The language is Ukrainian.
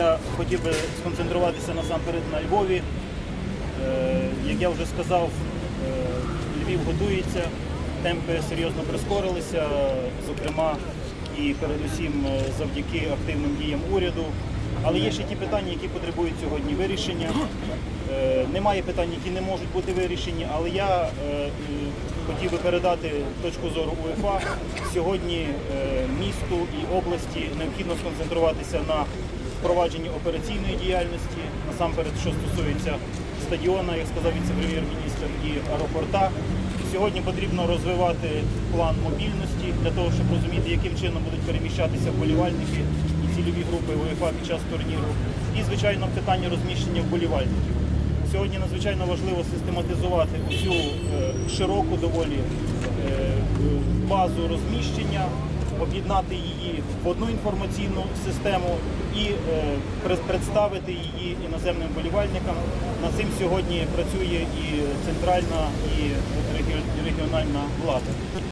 Я хотів би сконцентруватися насамперед на Львові. Е, Як я вже сказав, е, Львів готується, темпи серйозно прискорилися, зокрема і передусім е, завдяки активним діям уряду. Але є ще ті питання, які потребують сьогодні вирішення. Немає питань, які не можуть бути вирішені, але я хотів би передати точку зору УЄФА. Сьогодні місту і області необхідно сконцентруватися на впровадженні операційної діяльності, насамперед, що стосується стадіона, як сказав віце-прем'єр-міністр, і аеропорта. Сьогодні потрібно розвивати план мобільності для того, щоб розуміти, яким чином будуть переміщатися вболівальники і цільові групи УЄФА під час турніру. І, звичайно, питання розміщення вболівальників. Сьогодні надзвичайно важливо систематизувати усю е, широку доволі е, базу розміщення, об'єднати її в одну інформаційну систему і е, представити її іноземним болівальникам. Над цим сьогодні працює і центральна, і регі- регіональна влада.